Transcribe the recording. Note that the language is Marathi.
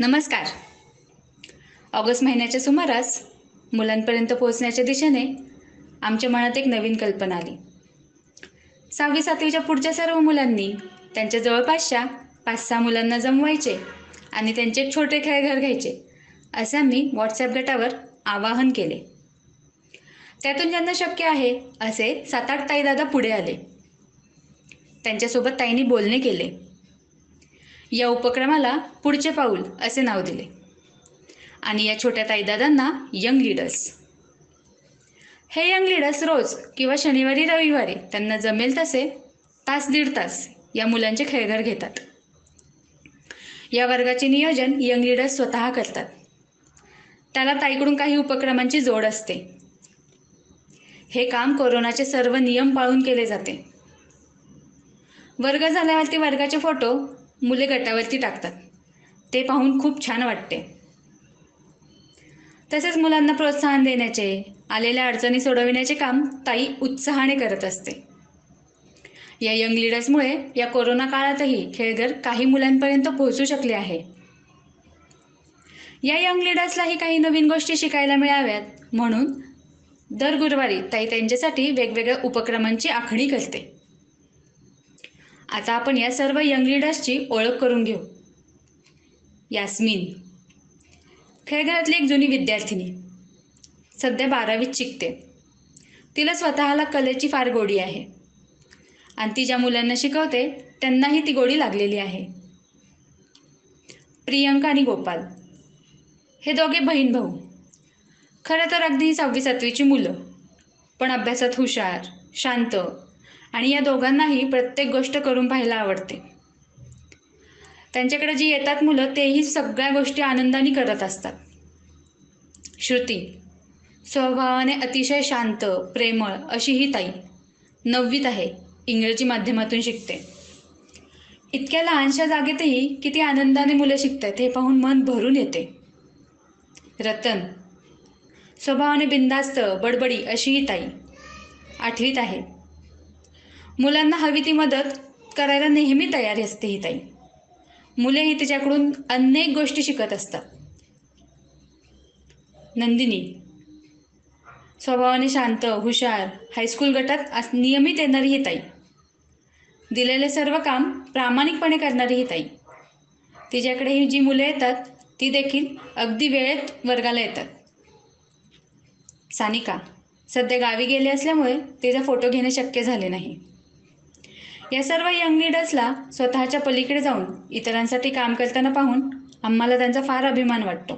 नमस्कार. ऑगस्ट महिन्याच्या सुमारास मुलांपर्यंत पोहोचण्याच्या दिशेने आमच्या मनात एक नवीन कल्पना आली. सहावी सातवीच्या पुढच्या सर्व मुलांनी त्यांच्या जवळपासच्या पाच सहा मुलांना जमवायचे आणि त्यांचे एक छोटे खेळघर घ्यायचे असे आम्ही व्हॉट्सॲप गटावर आवाहन केले. त्यातून ज्यांना शक्य आहे असे सात आठ ताईदादा पुढे आले. त्यांच्यासोबत ताईंनी बोलणे केले. या उपक्रमाला पुढचे पाऊल असे नाव दिले. आणि या छोट्या ताईदादांना यंग लीडर्स. हे यंग लीडर्स रोज किंवा शनिवारी रविवारी त्यांना जमेल तसे तास दीड तास या मुलांचे खेळघर घेतात. या वर्गाचे नियोजन यंग लीडर्स स्वतः करतात. त्याला ताईकडून काही उपक्रमांची जोड असते. हे काम कोरोनाचे सर्व नियम पाळून केले जाते. वर्ग झाल्यावरती वर्गाचे फोटो मुले गटावरती टाकतात. ते पाहून खूप छान वाटते. तसेच मुलांना प्रोत्साहन देण्याचे आलेल्या अडचणी सोडविण्याचे काम ताई उत्साहाने करत असते. या यंग लीडर्समुळे या कोरोना काळातही खेळघर काही मुलांपर्यंत पोहोचू शकले आहे. या यंग लीडर्सलाही काही नवीन गोष्टी शिकायला मिळाव्यात म्हणून दर गुरुवारी ताई त्यांच्यासाठी वेगवेगळ्या उपक्रमांची आखणी करते. आता आपण या सर्व यंग लीडर्सची ओळख करून घेऊ. यास्मिन. खेळघरातली एक जुनी विद्यार्थिनी. सध्या बारावीत शिकते. तिला स्वतःला कलेची फार गोडी आहे. आणि ती ज्या मुलांना शिकवते त्यांनाही ती गोडी लागलेली आहे. प्रियंका आणि गोपाल. हे दोघे बहीण भाऊ. खरं तर अगदी सहावी सातवीची मुलं. पण अभ्यासात हुशार शांत आणि या दोघांनाही प्रत्येक गोष्ट करून पाहायला आवडते. त्यांच्याकडे जी येतात मुलं तेही सगळ्या गोष्टी आनंदाने करत असतात. श्रुती स्वभावाने अतिशय शांत प्रेमळ अशी ही ताई. नववीत आहे इंग्रजी माध्यमातून शिकते. इतक्या लहानशा जागेतही किती आनंदाने मुलं शिकतात हे पाहून मन भरून येते. रतन स्वभावाने बिंदास्त बडबडी अशी ही ताई. आठवीत आहे. मुलांना हवी ती मदत करायला नेहमी तयारी असते ही ताई. मुलेही तिच्याकडून अनेक गोष्टी शिकत असतात. नंदिनी. स्वभावाने शांत हुशार हायस्कूल गटात नियमित येणारी ही ताई. दिलेले सर्व काम प्रामाणिकपणे करणारी ही ताई. तिच्याकडे ही जी मुले येतात ती देखील अगदी वेळेत वर्गाला येतात. सानिका. सध्या गावी गेले असल्यामुळे तिचा फोटो घेणे शक्य झाले नाही. या सर्व यंग लीडर्सला स्वतःच्या पलीकडे जाऊन इतरांसाठी काम करताना पाहून आम्हाला त्यांचा फार अभिमान वाटतो.